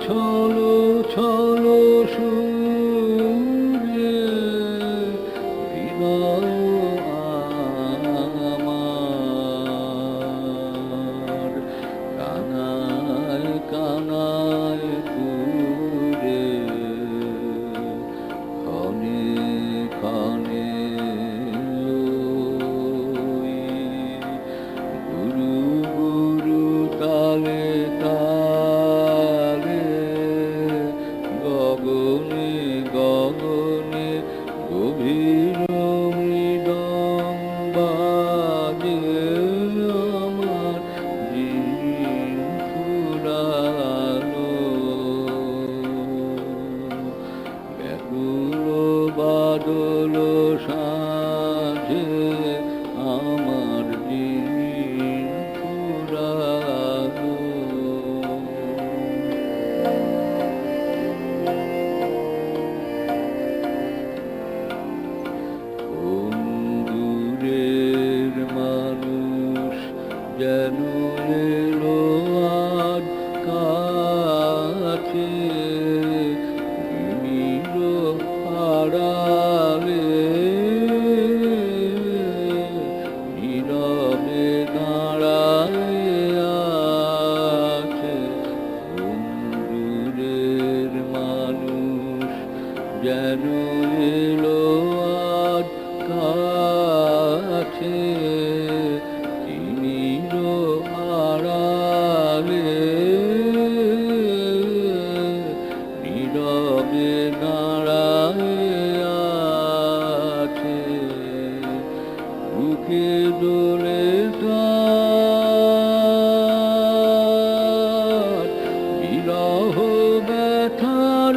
ছল ছল সুরে যেন এলো আজ কাছে তিমির আড়ালে নীরবে দাঁড়ায় আছে। বুকে দোলে বিরহ ব্যথার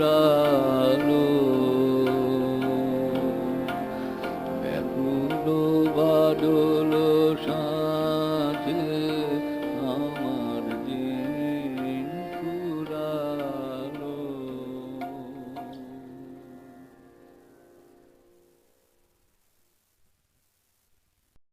ফুরাল ব্যাকুল বাদল সাথে